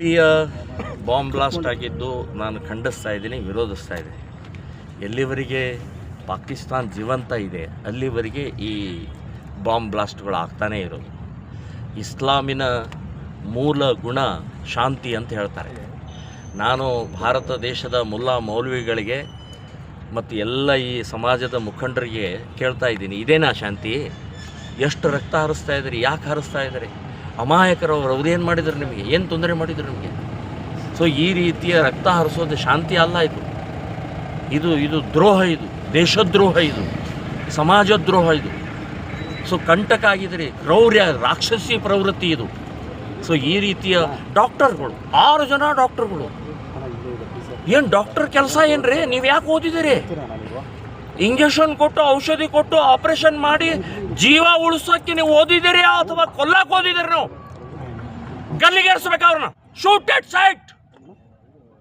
ಇಲ್ಲಿಯ bomb blast ಆಗಿದ್ದು ನಾನು ಖಂಡಿಸ್ತಾ ಇದ್ದೀನಿ, ವಿರೋಧಿಸ್ತಾ ಇದ್ದೀನಿ. ಎಲ್ಲಿವರೆಗೆ ಪಾಕಿಸ್ತಾನ್ ಜೀವಂತ ಇದೆ, ಅಲ್ಲಿವರೆಗೆ ಈ ಬಾಂಬ್ ಬ್ಲಾಸ್ಟ್ಗಳು ಆಗ್ತಾನೇ ಇರೋದು. ಇಸ್ಲಾಮಿನ ಮೂಲ ಗುಣ ಶಾಂತಿ ಅಂತ ಹೇಳ್ತಾರೆ. ನಾನು ಭಾರತ ದೇಶದ ಮುಲ್ಲಾ ಮೌಲ್ವಿಗಳಿಗೆ ಮತ್ತು ಎಲ್ಲ ಈ ಸಮಾಜದ ಮುಖಂಡರಿಗೆ ಕೇಳ್ತಾ ಇದ್ದೀನಿ, ಇದೇನಾ ಶಾಂತಿ? ಎಷ್ಟು ರಕ್ತ ಹರಿಸ್ತಾ ಇದ್ದೀರಿ, ಯಾಕೆ ಹರಿಸ್ತಾ ಇದ್ದಾರೆ? ಅಮಾಯಕರವರು ಏನು ಮಾಡಿದ್ರು ನಿಮಗೆ? ಏನು ತೊಂದರೆ ಮಾಡಿದ್ರು ನಿಮಗೆ? ಸೊ ಈ ರೀತಿಯ ರಕ್ತ ಹರಿಸೋದು ಶಾಂತಿ ಅಲ್ಲ ಇದು. ಇದು ಇದು ದ್ರೋಹ ಇದು. ದೇಶದ್ರೋಹ ಇದು. ಸಮಾಜದ್ರೋಹ ಇದು. ಸೊ ಕಂಟಕ ಆಗಿದ್ರೆ ಕ್ರೌರ್ಯ, ರಾಕ್ಷಸಿ ಪ್ರವೃತ್ತಿ ಇದು. ಸೊ ಈ ರೀತಿಯ ಡಾಕ್ಟರ್ಗಳು, ಆರು ಜನ ಡಾಕ್ಟರ್ಗಳು. ಏನು ಡಾಕ್ಟರ್ ಕೆಲಸ ಏನು ರೀ ನೀವು ಯಾಕೆ ಓದಿದ್ದೀರಿ ಇಂಜೆಕ್ಷನ್ ಕೊಟ್ಟು, ಔಷಧಿ ಕೊಟ್ಟು, ಆಪರೇಷನ್ ಮಾಡಿ ಜೀವ ಉಳಿಸೋಕ್ಕೆ ನೀವು ಓದಿದ್ದೀರಿ ಅಥವಾ ಕೊಲ್ಲಕ್ಕೆ ಓದಿದ್ದೀರಿ ನಾವು? ಗಲ್ಲಿಗೇರಿಸ್ಬೇಕು ಅವ್ರನ್ನ ಶೂಟ್ ಎಟ್ ಸೈಟ್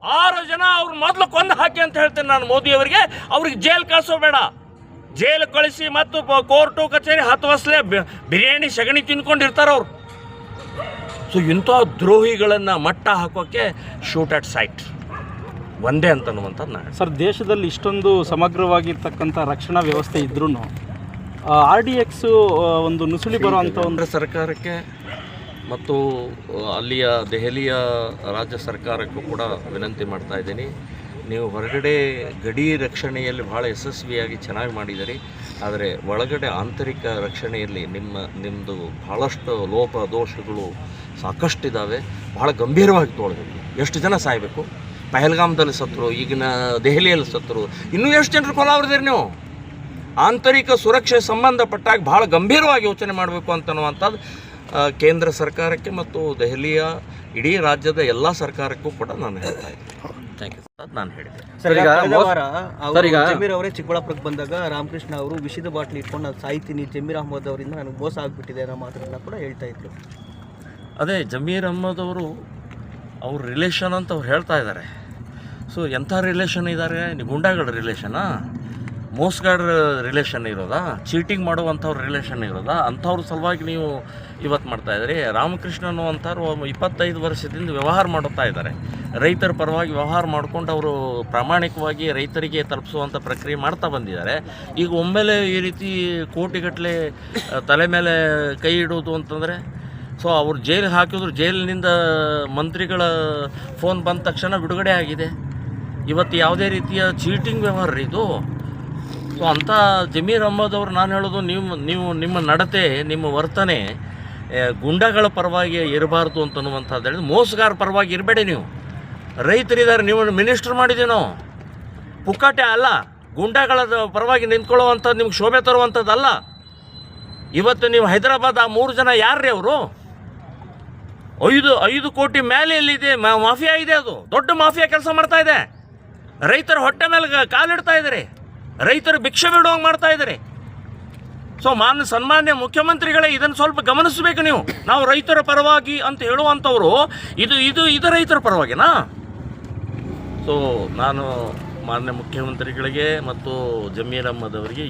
ಆರು ಜನ ಅವ್ರ ಮೊದಲು ಕೊಂದು ಹಾಕಿ ಅಂತ ಹೇಳ್ತೇನೆ ನಾನು ಮೋದಿ ಅವರಿಗೆ. ಅವ್ರಿಗೆ ಜೈಲ್ ಕಳಿಸೋಬೇಡ ಜೈಲ್ ಕಳಿಸಿ ಮತ್ತು ಕೋರ್ಟು, ಕಚೇರಿ ಹತ್ತು ವರ್ಷಲೇ ಬಿರಿಯಾನಿ, ಸಗಣಿ ತಿನ್ಕೊಂಡಿರ್ತಾರೆ ಅವ್ರು. ಸೊ ಇಂಥ ದ್ರೋಹಿಗಳನ್ನು ಮಟ್ಟ ಹಾಕೋಕ್ಕೆ ಶೂಟ್ ಅಟ್ ಸೈಟ್ ಒಂದೇ ಅಂತನ್ನುವಂಥದ್ದು ನಾನು ಸರ್ ದೇಶದಲ್ಲಿ ಇಷ್ಟೊಂದು ಸಮಗ್ರವಾಗಿರ್ತಕ್ಕಂಥ ರಕ್ಷಣಾ ವ್ಯವಸ್ಥೆ ಇದ್ರೂ ಆರ್ ಡಿ ಎಕ್ಸು ಒಂದು ನುಸುಳಿ ಬರುವಂಥ ಒಂದು ಸರ್ಕಾರಕ್ಕೆ ಮತ್ತು ಅಲ್ಲಿಯ ದೆಹಲಿಯ ರಾಜ್ಯ ಸರ್ಕಾರಕ್ಕೂ ಕೂಡ ವಿನಂತಿ ಮಾಡ್ತಾ ಇದ್ದೀನಿ. ನೀವು ಹೊರಗಡೆ ಗಡಿ ರಕ್ಷಣೆಯಲ್ಲಿ ಭಾಳ ಯಶಸ್ವಿಯಾಗಿ ಚೆನ್ನಾಗಿ ಮಾಡಿದ್ದೀರಿ. ಆದರೆ ಒಳಗಡೆ ಆಂತರಿಕ ರಕ್ಷಣೆಯಲ್ಲಿ ನಿಮ್ಮ ನಿಮ್ಮದು ಭಾಳಷ್ಟು ಲೋಪ ದೋಷಗಳು ಸಾಕಷ್ಟಿದ್ದಾವೆ ಭಾಳ ಗಂಭೀರವಾಗಿ ತೊಗೊಳ್ಬೇಕು ಎಷ್ಟು ಜನ ಸಾಯಬೇಕು? ಪಹಲ್ಗಾಮ್ದಲ್ಲಿ ಸತ್ತರು ಈಗಿನ ದೆಹಲಿಯಲ್ಲಿ ಸತ್ರು ಇನ್ನೂ ಎಷ್ಟು ಜನರು ಕೊಲಾವ್ರದಿರಿ ನೀವು? ಆಂತರಿಕ ಸುರಕ್ಷೆ ಸಂಬಂಧಪಟ್ಟಾಗ ಭಾಳ ಗಂಭೀರವಾಗಿ ಯೋಚನೆ ಮಾಡಬೇಕು ಅಂತನ್ನುವಂಥದ್ದು ಕೇಂದ್ರ ಸರ್ಕಾರಕ್ಕೆ ಮತ್ತು ದೆಹಲಿಯ ಇಡೀ ರಾಜ್ಯದ ಎಲ್ಲ ಸರ್ಕಾರಕ್ಕೂ ಕೂಡ ನಾನು ಹೇಳ್ತಾ ಇದ್ದೀನಿ. ಥ್ಯಾಂಕ್ ಯು ಅದು ನಾನು ಹೇಳಿದೆ ಸರ್, ಈಗ- ಜಮೀರ್ ಅವರೇ ಚಿಕ್ಕಬಳ್ಳಾಪುರಕ್ಕೆ ಬಂದಾಗ ರಾಮಕೃಷ್ಣ ಅವರು ವಿಷದ ಬಾಟ್ಲಿ ಇಟ್ಕೊಂಡು ನಾನು ಸಾಯ್ತೀನಿ ಜಮೀರ್ ಅಹಮದ್ ಅವರಿಂದ ನನಗೆ ಮೋಸ ಆಗ್ಬಿಟ್ಟಿದೆ ಅನ್ನೋ ಮಾತನ್ನ ಕೂಡ ಹೇಳ್ತಾ ಇದ್ರು. ಅದೇ ಜಮೀರ್ ಅಹ್ಮದ್ ಅವರು ಅವ್ರ ರಿಲೇಷನ್ ಅಂತ ಅವ್ರು ಹೇಳ್ತಾ ಇದ್ದಾರೆ ಸೊ ಎಂಥ ರಿಲೇಷನ್ ಇದ್ದಾರೆ ಗುಂಡಾಗಳ ರಿಲೇಷನಾ ಮೋಸ್ಗಾರ್ಡ್ ರಿಲೇಷನ್ ಇರೋದಾ? ಚೀಟಿಂಗ್ ಮಾಡುವಂಥವ್ರ ರಿಲೇಷನ್ ಇರೋದಾ? ಅಂಥವ್ರ ಸಲುವಾಗಿ ನೀವು ಇವತ್ತು ಮಾಡ್ತಾ ಇದ್ದೀರಿ ರಾಮಕೃಷ್ಣನು ಅಂಥವ್ರು ಇಪ್ಪತ್ತೈದು ವರ್ಷದಿಂದ ವ್ಯವಹಾರ ಮಾಡುತ್ತಾ ಇದ್ದಾರೆ. ರೈತರ ಪರವಾಗಿ ವ್ಯವಹಾರ ಮಾಡ್ಕೊಂಡು ಅವರು ಪ್ರಾಮಾಣಿಕವಾಗಿ ರೈತರಿಗೆ ತಲುಪಿಸುವಂಥ ಪ್ರಕ್ರಿಯೆ ಮಾಡ್ತಾ ಬಂದಿದ್ದಾರೆ. ಈಗ ಒಮ್ಮೆಲೆ ಈ ರೀತಿ ಕೋಟಿಗಟ್ಟಲೆ ತಲೆ ಮೇಲೆ ಕೈ ಇಡೋದು ಅಂತಂದರೆ ಸೊ ಅವ್ರು ಜೈಲಿಗೆ ಹಾಕಿದ್ರು, ಜೈಲಿನಿಂದ ಮಂತ್ರಿಗಳ ಫೋನ್ ಬಂದ ತಕ್ಷಣ ಬಿಡುಗಡೆ ಆಗಿದೆ. ಇವತ್ತು ಯಾವುದೇ ರೀತಿಯ ಚೀಟಿಂಗ್ ವ್ಯವಹಾರ ರೀ ಇದು. ಸೊ ಅಂಥ ಜಮೀರ್ ಅಹ್ಮದ್ ಅವರು ನಾನು ಹೇಳೋದು ನಿಮ್ಮ ನೀವು ನಿಮ್ಮ ನಡತೆ, ನಿಮ್ಮ ವರ್ತನೆ ಗುಂಡಗಳ ಪರವಾಗಿ ಇರಬಾರ್ದು ಅಂತನ್ನುವಂಥದ್ದು ಹೇಳಿದ್ರೆ, ಮೋಸಗಾರ ಪರವಾಗಿ ಇರಬೇಡಿ ನೀವು. ರೈತರಿದ್ದಾರೆ, ನೀವು ಮಿನಿಸ್ಟ್ರ್ ಮಾಡಿದ್ದೀವಿ ಪುಕ್ಕಾಟೆ ಅಲ್ಲ, ಗುಂಡಗಳ ಪರವಾಗಿ ನಿಂತ್ಕೊಳ್ಳುವಂಥದ್ದು ನಿಮ್ಗೆ ಶೋಭೆ ತರುವಂಥದ್ದಲ್ಲ. ಇವತ್ತು ನೀವು ಹೈದರಾಬಾದ್ ಆ ಮೂರು ಜನ ಯಾರ್ರೀ ಅವರು? ಐದು ಐದು ಕೋಟಿ ಮೇಲೆ ಎಲ್ಲಿದೆ ಮಾಫಿಯಾ ಇದೆ ಅದು. ದೊಡ್ಡ ಮಾಫಿಯಾ ಕೆಲಸ ಮಾಡ್ತಾ ಇದೆ. ರೈತರ ಹೊಟ್ಟೆ ಮೇಲೆ ಕಾಲಿಡ್ತಾ ಇದ್ದಾರೆ. ರೈತರು ಭಿಕ್ಷೆ ಬಿಡುವಂಗೆ ಮಾಡ್ತಾ ಇದ್ದಾರೆ. ಸೊ ಮಾನ್ಯ ಸನ್ಮಾನ್ಯ ಮುಖ್ಯಮಂತ್ರಿಗಳೇ ಇದನ್ನು ಸ್ವಲ್ಪ ಗಮನಿಸಬೇಕು ನೀವು. ನಾವು ರೈತರ ಪರವಾಗಿ ಅಂತ ಹೇಳುವಂಥವ್ರು, ಇದು ಇದು ಇದು ರೈತರ ಪರವಾಗಿನಾ? ಸೊ ನಾನು ಮಾನ್ಯ ಮುಖ್ಯಮಂತ್ರಿಗಳಿಗೆ ಮತ್ತು ಜಮೀರ್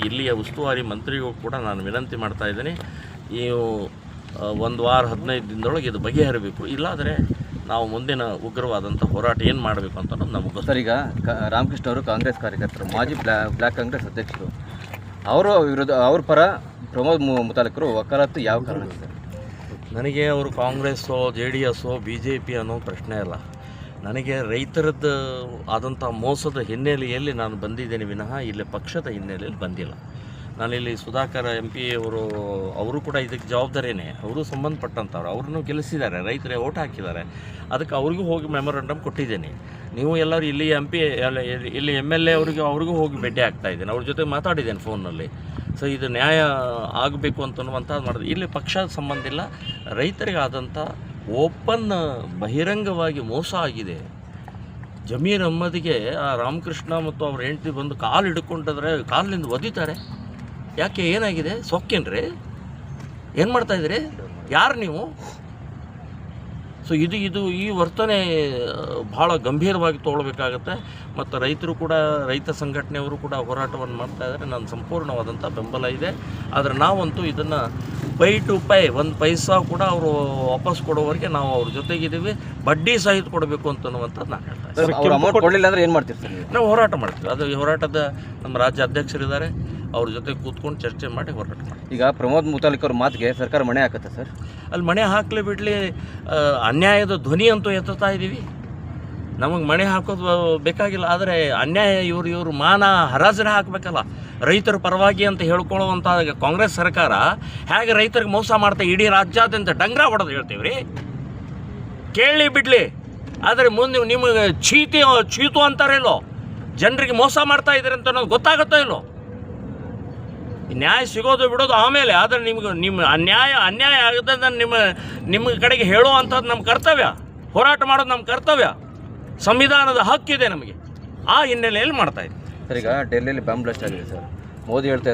ಇಲ್ಲಿಯ ಉಸ್ತುವಾರಿ ಮಂತ್ರಿಗೂ ಕೂಡ ನಾನು ವಿನಂತಿ ಮಾಡ್ತಾ ಇದ್ದೀನಿ. ನೀವು ಒಂದು ವಾರ ಹದಿನೈದು ದಿನದೊಳಗೆ ಇದು ಬಗೆಹರಿಬೇಕು. ಇಲ್ಲಾದರೆ ನಾವು ಮುಂದಿನ ಉಗ್ರವಾದಂಥ ಹೋರಾಟ ಏನು ಮಾಡಬೇಕು ಅಂತ ಅನ್ನೋದು ನಮಗೆ ಗೊತ್ತು. ಸರ್ ಈಗ ರಾಮಕೃಷ್ಣ ಅವರು ಕಾಂಗ್ರೆಸ್ ಕಾರ್ಯಕರ್ತರು ಮಾಜಿ ಬ್ಲಾ ಬ್ಲ್ಯಾಕ್ ಕಾಂಗ್ರೆಸ್ ಅಧ್ಯಕ್ಷರು ಅವರು ವಿರುದ್ಧ ಅವ್ರ ಪರ ಪ್ರಮೋದ್ ಮುತಾಲಕರು ವಕಾಲತ್ತು ಯಾವ ಕಾರಣ ನನಗೆ ಅವರು ಕಾಂಗ್ರೆಸ್ಸೋ ಜೆ ಡಿ ಎಸ್ಸೋ ಬಿ ಜೆ ಪಿ ಅನ್ನೋ ಪ್ರಶ್ನೆ ಇಲ್ಲ ನನಗೆ ರೈತರದ್ದು ಆದಂಥ ಮೋಸದ ಹಿನ್ನೆಲೆಯಲ್ಲಿ ನಾನು ಬಂದಿದ್ದೇನೆ ವಿನಃ ಇಲ್ಲಿ ಪಕ್ಷದ ಹಿನ್ನೆಲೆಯಲ್ಲಿ ಬಂದಿಲ್ಲ. ನಾನಿಲ್ಲಿ ಸುಧಾಕರ್ ಎಂ ಪಿ ಅವರು ಅವರು ಕೂಡ ಇದಕ್ಕೆ ಜವಾಬ್ದಾರಿನೇ. ಅವರು ಸಂಬಂಧಪಟ್ಟಂಥವ್ರು. ಅವ್ರನ್ನೂ ಗೆಲ್ಲಿಸಿದ್ದಾರೆ. ರೈತರೇ ಓಟ್ ಹಾಕಿದ್ದಾರೆ. ಅದಕ್ಕೆ ಅವ್ರಿಗೂ ಹೋಗಿ ಮೆಮೊರಂಡಮ್ ಕೊಟ್ಟಿದ್ದೀನಿ. ನೀವು ಎಲ್ಲರೂ ಇಲ್ಲಿ ಎಂ ಪಿ ಇಲ್ಲಿ ಎಂ ಎಲ್ ಎ ಅವರಿಗೆ, ಅವ್ರಿಗೂ ಹೋಗಿ ಭೇಟಿ ಆಗ್ತಾ ಇದ್ದೀನಿ. ಅವ್ರ ಜೊತೆ ಮಾತಾಡಿದ್ದೇನೆ ಫೋನಲ್ಲಿ ಸೊ, ಇದು ನ್ಯಾಯ ಆಗಬೇಕು ಅಂತನ್ನುವಂಥ ಮಾಡಿದೆ. ಇಲ್ಲಿ ಪಕ್ಷದ ಸಂಬಂಧ ಇಲ್ಲ. ರೈತರಿಗಾದಂಥ ಓಪನ್ ಬಹಿರಂಗವಾಗಿ ಮೋಸ ಆಗಿದೆ. ಜಮೀರ್ ಅಹ್ಮದಿಗೆ ಆ ರಾಮಕೃಷ್ಣ ಮತ್ತು ಅವ್ರ ಹೆಂಡತಿ ಬಂದು ಕಾಲು ಹಿಡ್ಕೊಂಡಿದ್ರೆ ಕಾಲಿನಿಂದ ಒದಿತಾರೆ. ಯಾಕೆ ಏನಾಗಿದೆ? ಸೊಕ್ಕೇನ್ರಿ? ಏನು ಮಾಡ್ತಾ ಇದ್ರಿ ಯಾರು ನೀವು? ಸೊ ಇದು ಇದು ಈ ವರ್ತನೆ ಭಾಳ ಗಂಭೀರವಾಗಿ ತೊಗೊಳ್ಬೇಕಾಗತ್ತೆ ಮತ್ತು ರೈತರು ಕೂಡ ರೈತ ಸಂಘಟನೆಯವರು ಕೂಡ ಹೋರಾಟವನ್ನು ಮಾಡ್ತಾ ಇದ್ದಾರೆ. ನನ್ನ ಸಂಪೂರ್ಣವಾದಂಥ ಬೆಂಬಲ ಇದೆ. ಆದರೆ ನಾವಂತೂ ಇದನ್ನು ಪೈ ಟು ಪೈ ಒಂದು ಪೈಸಾ ಕೂಡ ಅವರು ವಾಪಸ್ ಕೊಡೋವರೆಗೆ ನಾವು ಅವ್ರ ಜೊತೆಗಿದ್ದೀವಿ. ಬಡ್ಡಿ ಸಹಿತ ಕೊಡಬೇಕು ಅಂತನ್ನುವಂಥದ್ದು ನಾನು ಹೇಳ್ತಾ ಇದ್ದೀನಿ. ಕೊಡಲಿಲ್ಲ ಅಂದ್ರೆ ಏನು ಮಾಡ್ತೀವಿ ನಾವು? ಹೋರಾಟ ಮಾಡ್ತೀವಿ. ಅದು ಈ ಹೋರಾಟದ ನಮ್ಮ ರಾಜ್ಯ ಅಧ್ಯಕ್ಷರಿದ್ದಾರೆ ಅವ್ರ ಜೊತೆ ಕೂತ್ಕೊಂಡು ಚರ್ಚೆ ಮಾಡಿ ಹೋರಾಟ ಈಗ ಪ್ರಮೋದ್ ಮುತಾಲಿಕ್ ಅವ್ರ ಮಾತಿಗೆ ಸರ್ಕಾರ ಮಣೆ ಹಾಕತ್ತೆ ಸರ್? ಅಲ್ಲಿ ಮಣೆ ಹಾಕಲಿ ಬಿಡಲಿ ಅನ್ಯಾಯದ ಧ್ವನಿ ಅಂತೂ ಎತ್ತುತ್ತಾ ಇದ್ದೀವಿ ನಮಗೆ ಮಣೆ ಹಾಕೋದು ಬೇಕಾಗಿಲ್ಲ. ಆದರೆ ಅನ್ಯಾಯ ಇವರು ಇವರು ಮಾನ ಹರಾಜನೆ ಹಾಕಬೇಕಲ್ಲ. ರೈತರ ಪರವಾಗಿ ಅಂತ ಹೇಳ್ಕೊಳ್ಳುವಂಥ ಕಾಂಗ್ರೆಸ್ ಸರ್ಕಾರ ಹೇಗೆ ರೈತರಿಗೆ ಮೋಸ ಮಾಡ್ತಾ ಇಡೀ ರಾಜ್ಯಾದ್ಯಂತ ಡಂಗ್ರ ಹೊಡೆದು ಹೇಳ್ತೀವಿ ರೀ. ಕೇಳಿ ಬಿಡಲಿ. ಆದರೆ ಮುಂದೆ ನಿಮಗೆ ಚೀತಿ ಚೀತು ಅಂತಾರಿಲ್ಲೋ ಜನರಿಗೆ ಮೋಸ ಮಾಡ್ತಾ ಇದ್ದೀರಿ ಅಂತ ಅನ್ನೋದು ಗೊತ್ತಾಗುತ್ತೋ ಇಲ್ಲೋ? ನ್ಯಾಯ ಸಿಗೋದು ಬಿಡೋದು ಆಮೇಲೆ, ಆದರೆ ನಿಮ್ಗೆ ನಿಮ್ಮ ಅನ್ಯಾಯ ಅನ್ಯಾಯ ಆಗದ ನಿಮ್ಮ ನಿಮ್ಮ ಕಡೆಗೆ ಹೇಳುವಂಥದ್ದು ನಮ್ಮ ಕರ್ತವ್ಯ. ಹೋರಾಟ ಮಾಡೋದು ನಮ್ಮ ಕರ್ತವ್ಯ. ಸಂವಿಧಾನದ ಹಕ್ಕಿದೆ ನಮಗೆ. ಆ ಹಿನ್ನೆಲೆಯಲ್ಲಿ ಮಾಡ್ತಾ ಇದ್ದೀವಿ ಸರ್, ಈಗ ಡೆಲ್ಲಿಯಲ್ಲಿ ಬಾಂಬ್ ಬ್ಲಾಸ್ಟ್ ಆಗಿದೆ ಸರ್. ಮೋದಿ ಹೇಳ್ತಾ